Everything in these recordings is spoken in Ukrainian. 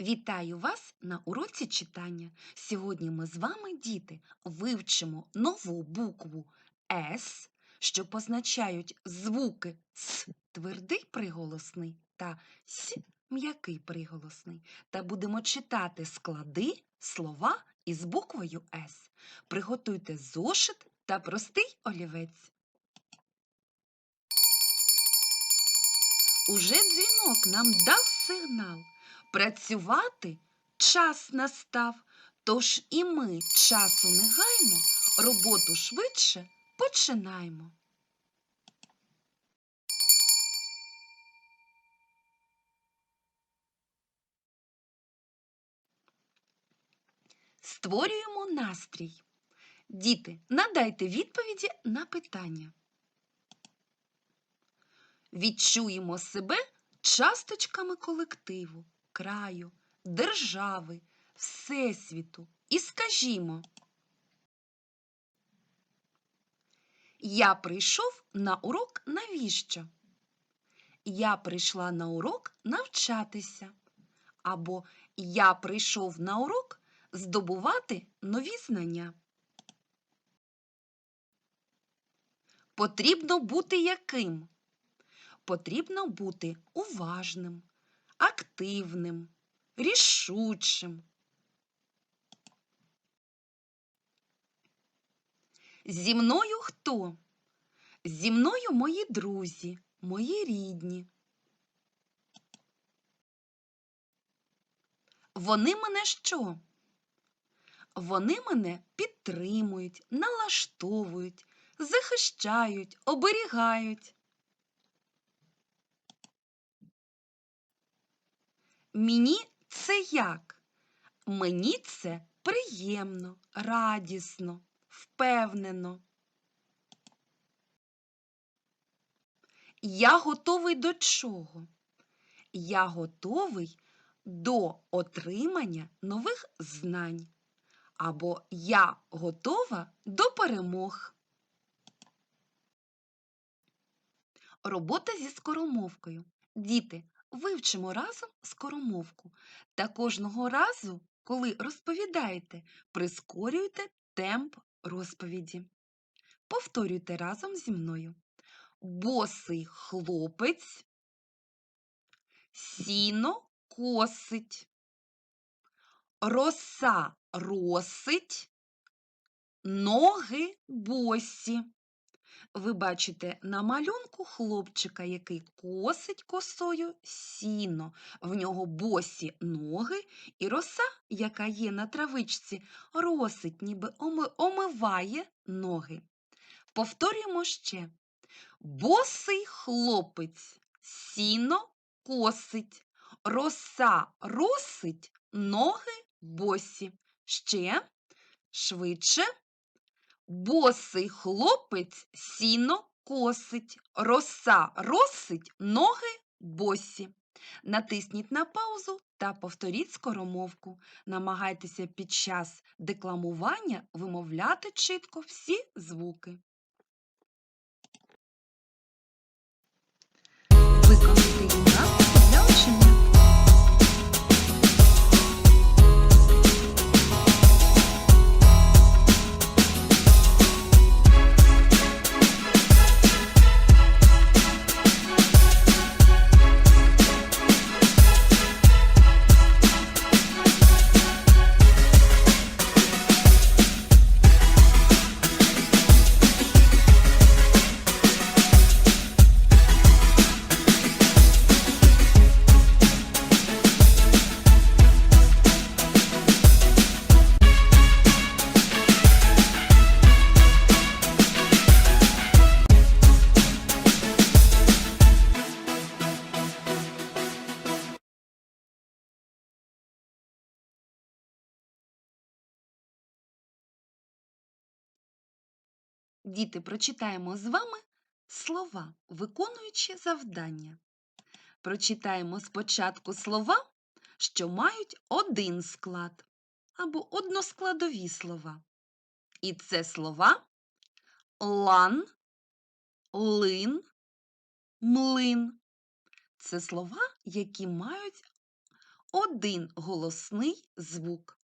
Вітаю вас на уроці читання. Сьогодні ми з вами, діти, вивчимо нову букву С, що позначають звуки С твердий приголосний та С м'який приголосний. Та будемо читати склади, слова із буквою С. Приготуйте зошит та простий олівець. Уже дзвінок нам дав сигнал. Працювати час настав, тож і ми часу не гаймо, роботу швидше починаємо. Створюємо настрій. Діти, надайте відповіді на питання. Відчуємо себе часточками колективу, краю, держави, всесвіту і скажімо. Я прийшов на урок навіщо? Я прийшла на урок навчатися. Або я прийшов на урок здобувати нові знання. Потрібно бути яким? Потрібно бути уважним, активним, рішучим. Зі мною хто? Зі мною мої друзі, мої рідні. Вони мене що? Вони мене підтримують, налаштовують, захищають, оберігають. Мені це як? Мені це приємно, радісно, впевнено. Я готовий до чого? Я готовий до отримання нових знань. Або я готова до перемог. Робота зі скоромовкою. Діти, вивчимо разом скоромовку та кожного разу, коли розповідаєте, прискорюйте темп розповіді. Повторюйте разом зі мною. Босий хлопець сіно косить, роса росить, ноги босі. Ви бачите на малюнку хлопчика, який косить косою сіно. В нього босі ноги і роса, яка є на травичці, росить, ніби омиває ноги. Повторюємо ще. Босий хлопець сіно косить, роса росить, ноги босі. Ще швидше. Босий хлопець сіно косить, роса росить, ноги босі. Натисніть на паузу та повторіть скоромовку. Намагайтеся під час декламування вимовляти чітко всі звуки. Діти, прочитаємо з вами слова, виконуючи завдання. Прочитаємо спочатку слова, що мають один склад або односкладові слова. І це слова лан, лин, млин. Це слова, які мають один голосний звук.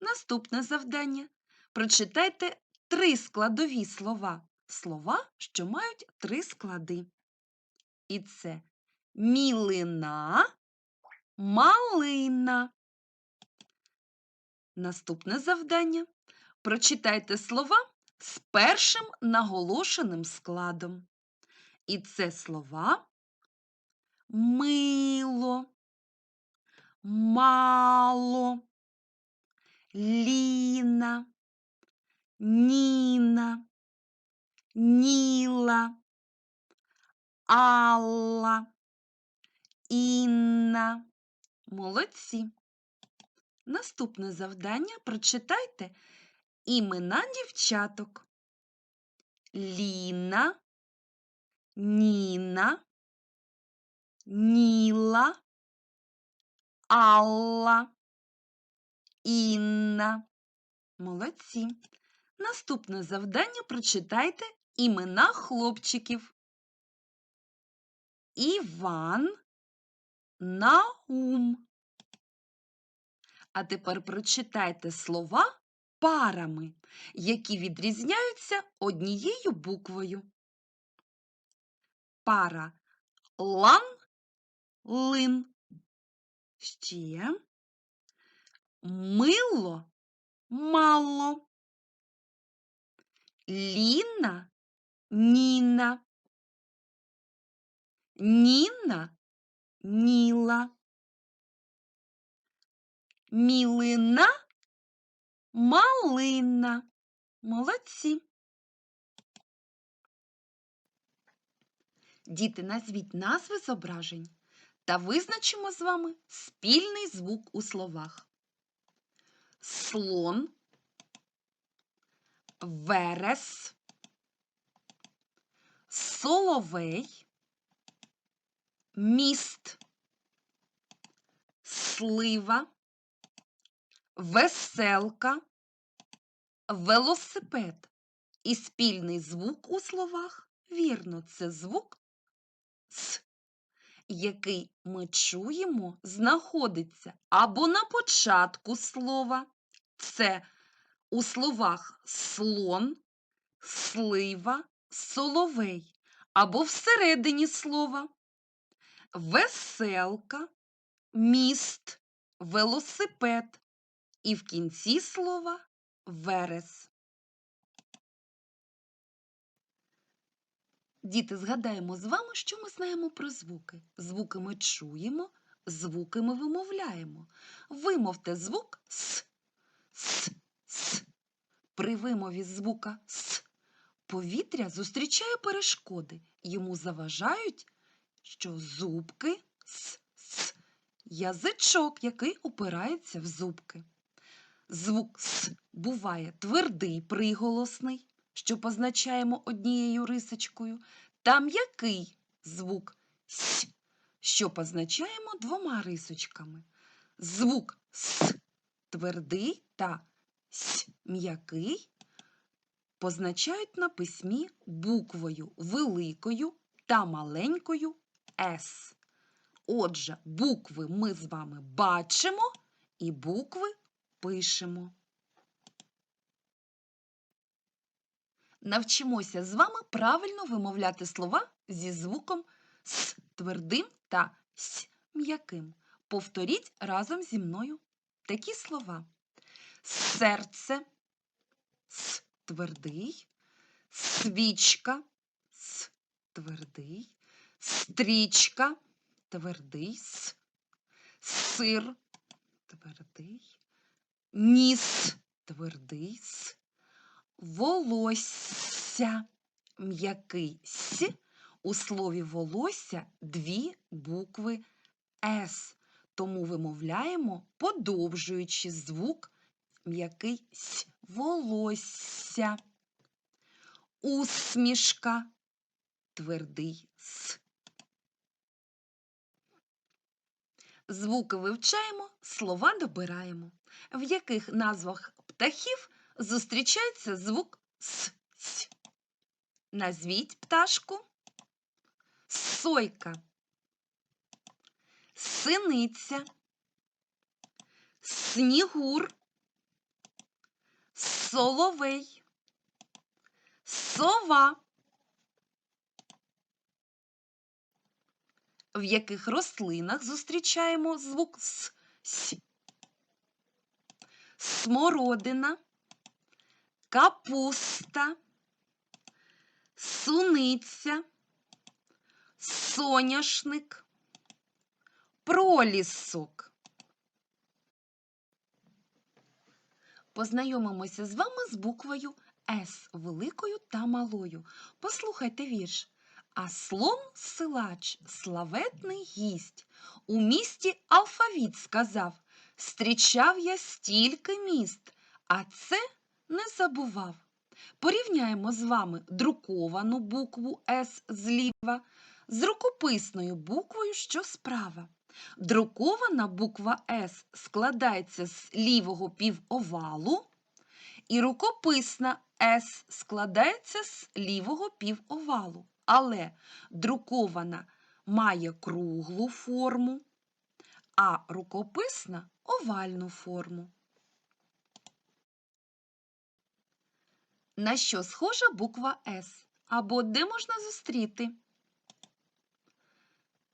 Наступне завдання. Прочитайте три складові слова. Слова, що мають три склади. І це мілина, малина. Наступне завдання. Прочитайте слова з першим наголошеним складом. І це слова мило, мало, ліна, ніна, ніла, алла, інна. Молодці. Наступне завдання прочитайте імена дівчаток. Ліна, Ніна, Ніла, Алла, Інна. Молодці. Наступне завдання прочитайте імена хлопчиків. Іван, Наум. А тепер прочитайте слова парами, які відрізняються однією буквою. Пара лан, лин. Ще мило, мало. Ліна, Ніна. Ніна, Ніла. Мілина, малина. Молодці. Діти, назвіть назви зображень та визначимо з вами спільний звук у словах. Слон, верес, соловей, міст, слива, веселка, велосипед. І спільний звук у словах, вірно, це звук С, який ми чуємо, знаходиться або на початку слова. Це у словах слон, слива, соловей, або всередині слова. Веселка, міст, велосипед. І в кінці слова верес. Діти, згадаємо з вами, що ми знаємо про звуки. Звуки ми чуємо, звуки ми вимовляємо. Вимовте звук С. С. С. При вимові звука С повітря зустрічає перешкоди. Йому заважають, що зубки С. С. Язичок, який упирається в зубки. Звук С буває твердий приголосний, що позначаємо однією рисочкою, та м'який звук С, що позначаємо двома рисочками. Звук С твердий та С м'який позначають на письмі буквою великою та маленькою С. Отже, букви ми з вами бачимо і букви пишемо. Навчимося з вами правильно вимовляти слова зі звуком С твердим та С м'яким. Повторіть разом зі мною такі слова. Серце С твердий, свічка С твердий, стрічка твердий С, сир твердий, ніс твердий С, волосся м'який С. У слові волосся дві букви С, тому вимовляємо, подовжуючи звук м'який С. Волосся. Усмішка твердий С. Звуки вивчаємо, слова добираємо. В яких назвах птахів зустрічається звук С. Назвіть пташку. Сойка. синиця, снігур, соловей, сова. В яких рослинах зустрічаємо звук с, с. Смородина, капуста, суниця, соняшник, пролісок. Познайомимося з вами з буквою С великою та малою. Послухайте вірш. А слон силач, славетний гість, у місті алфавіт сказав, Стрічав я стільки міст, а це не забував. Порівняємо з вами друковану букву С зліва з рукописною буквою, що справа. Друкована буква С складається з лівого півовалу, і рукописна С складається з лівого півовалу. Але друкована має круглу форму, а рукописна овальну форму. На що схожа буква С? Або де можна зустріти?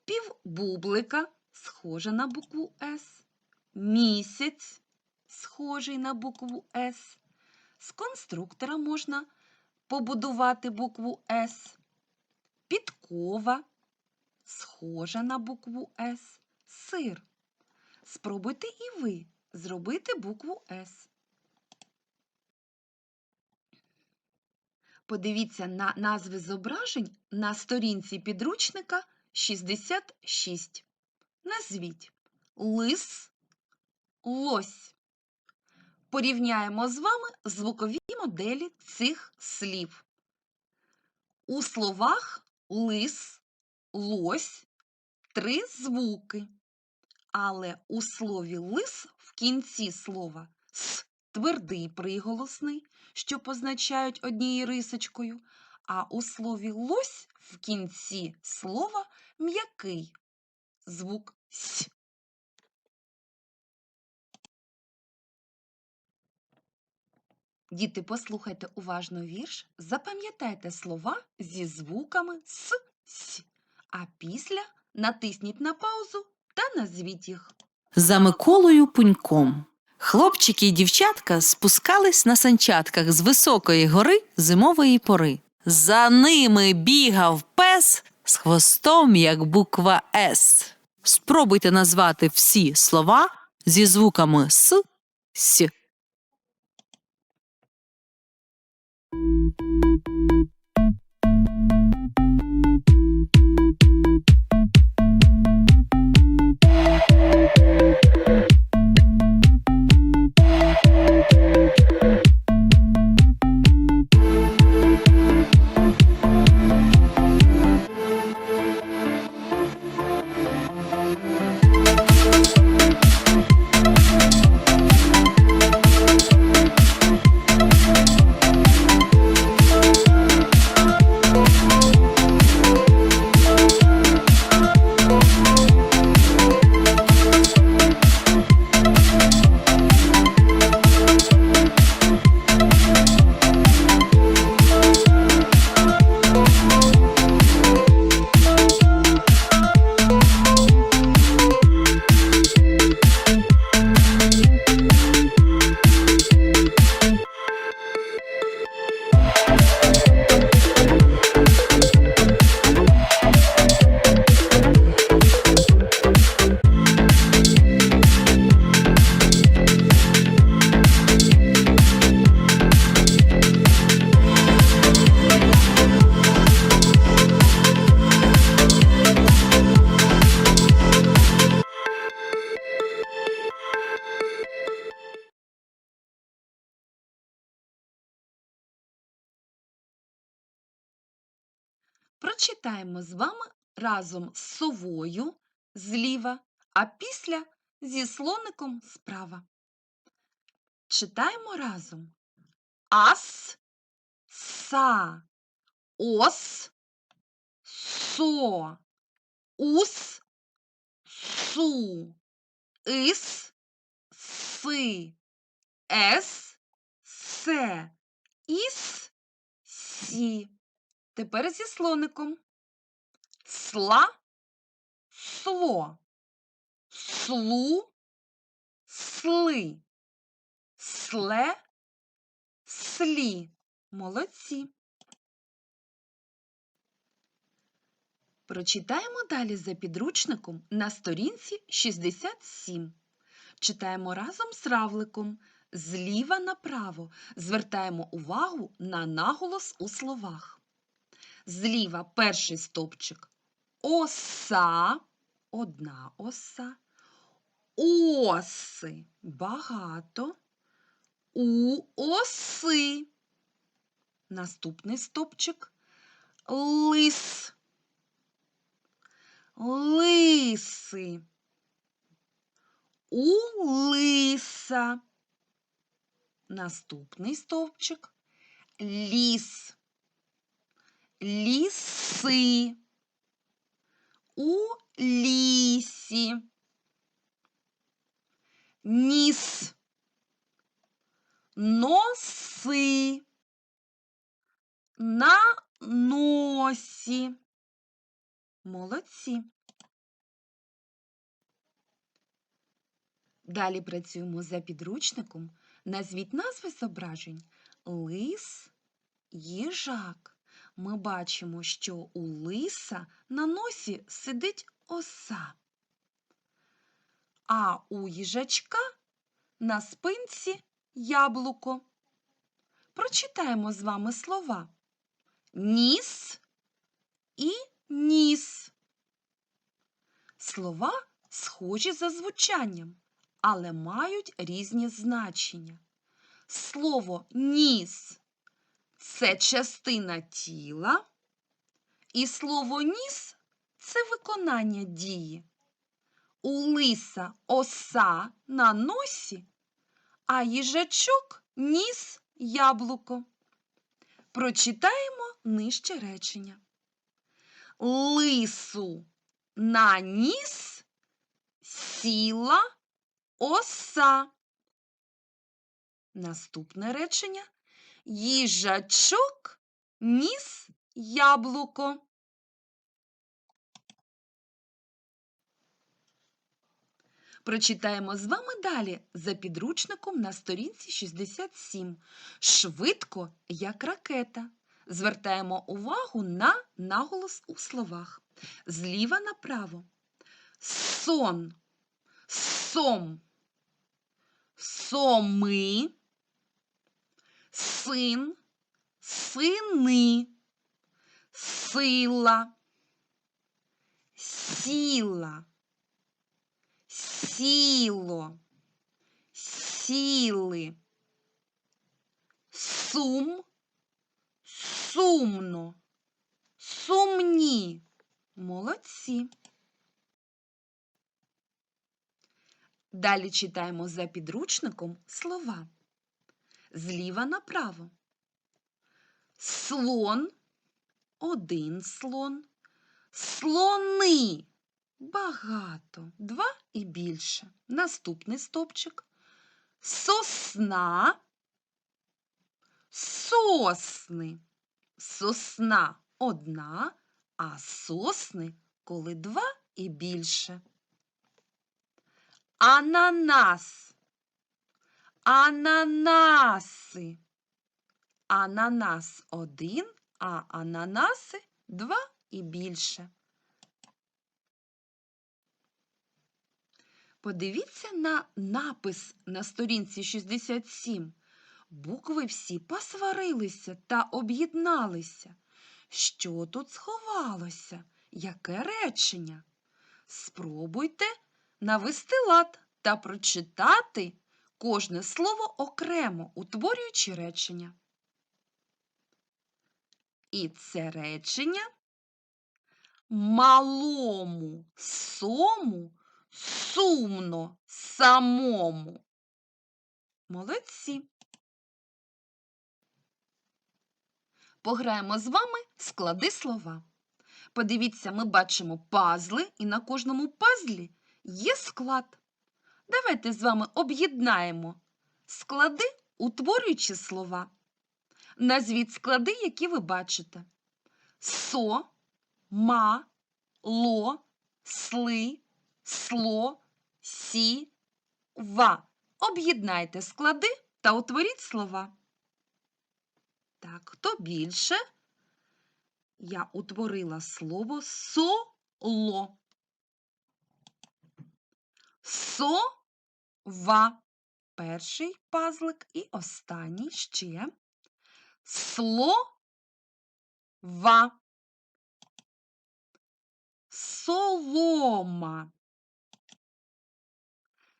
Півбублика схожа на букву С. Місяць схожий на букву С. З конструктора можна побудувати букву С. Підкова схожа на букву С. Сир. Спробуйте і ви зробити букву С. Подивіться на назви зображень на сторінці підручника 66. Назвіть лис, лось. Порівняємо з вами звукові моделі цих слів. У словах лис, лось три звуки. Але у слові лис в кінці слова с твердий приголосний, що позначають однією рисочкою, а у слові лось в кінці слова м'який звук с. Діти, послухайте уважно вірш, запам'ятайте слова зі звуками с, с, а після натисніть на паузу та назвіть їх. За Миколою Пуньком. Хлопчики й дівчатка спускались на санчатках з високої гори зимової пори. За ними бігав пес з хвостом, як буква С. Спробуйте назвати всі слова зі звуками С, С. Прочитаємо з вами разом з совою зліва, а після зі слоником справа. Читаємо разом. Ас, са, ос, со, ус, су, ис, си, ес, се, іс, сі. Тепер зі слоником. Сла, сло, слу, сли, сле, слі. Молодці. Прочитаємо далі за підручником на сторінці 67. Читаємо разом з равликом зліва направо. Звертаємо увагу на наголос у словах. Зліва перший стовпчик. Оса, одна оса, оси багато, у оси. Наступний стовпчик. Лис, лиси, у лиса. Наступний стовпчик. Ліс, ліси, у лісі, ніс, носи, на носі. Молодці. Далі працюємо за підручником. Назвіть назви зображень лис, їжак. Ми бачимо, що у лиса на носі сидить оса, а у їжачка на спинці яблуко. Прочитаємо з вами слова ніс і ніс. Слова схожі за звучанням, але мають різні значення. Слово ніс це частина тіла, і слово ніс це виконання дії. У лиса оса на носі, а їжачок ніс яблуко. Прочитаємо нижче речення. Лису на ніс сіла оса. Наступне речення. Їжачок ніс яблуко. Прочитаємо з вами далі за підручником на сторінці 67. Швидко, як ракета. Звертаємо увагу на наголос у словах. Зліва направо. Сон, сом, соми, син, сини, сила, сіла, сіло, сіли, сум, сумно, сумні. Молодці. Далі читаємо за підручником слова. Зліва направо. Слон, один слон, слони багато, два і більше. Наступний стопчик. Сосна, сосни. Сосна одна, а сосни, коли два і більше. Ананас, ананаси. Ананас один, а ананаси два і більше. Подивіться на напис на сторінці 67. Букви всі посварилися та об'єдналися. Що тут сховалося? Яке речення? Спробуйте навести лад та прочитати кожне слово окремо, утворюючи речення. І це речення малому сому сумно самому. Молодці. Пограємо з вами склади слова. Подивіться, ми бачимо пазли, і на кожному пазлі є склад. Давайте з вами об'єднаємо склади, утворюючи слова. Назвіть склади, які ви бачите. Со, ма, ло, сли, сло, сі, ва. Об'єднайте склади та утворіть слова. Так, хто більше? Я утворила слово соло. Сова. Перший пазлик і останній ще. Слова. Солома.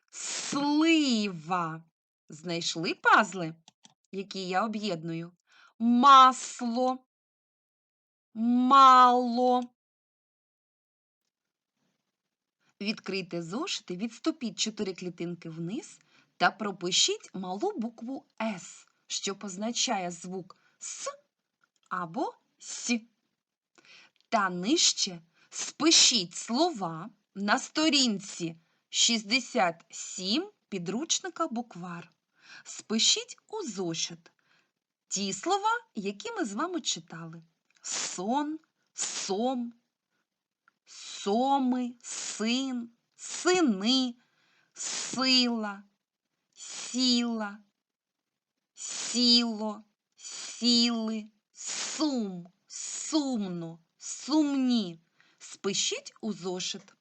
Слива. Знайшли пазли, які я об'єдную? Масло. Мало. Відкрийте зошити, відступіть чотири клітинки вниз та пропишіть малу букву С, що позначає звук С або С. Та нижче спишіть слова на сторінці 67 підручника буквар. Спишіть у зошит ті слова, які ми з вами читали. Сон, сом, соми, син, сини, сила, сіла, сіло, сіли, сум, сумно, сумні. Спишіть у зошит.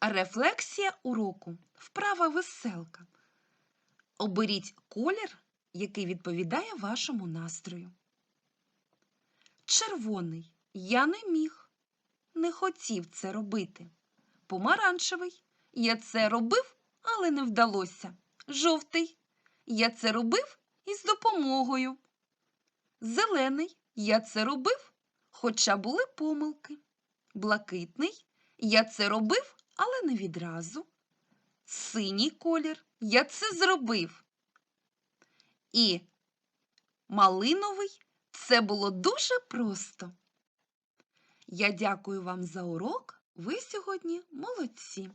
Рефлексія уроку. Вправа веселка. Оберіть колір, який відповідає вашому настрою. Червоний. Я не міг, не хотів це робити. Помаранчевий. Я це робив, але не вдалося. Жовтий. Я це робив із допомогою. Зелений. Я це робив, хоча були помилки. Блакитний. Я це робив, але не відразу. Синій колір. Я це зробив. І малиновий це було дуже просто. Я дякую вам за урок. Ви сьогодні молодці.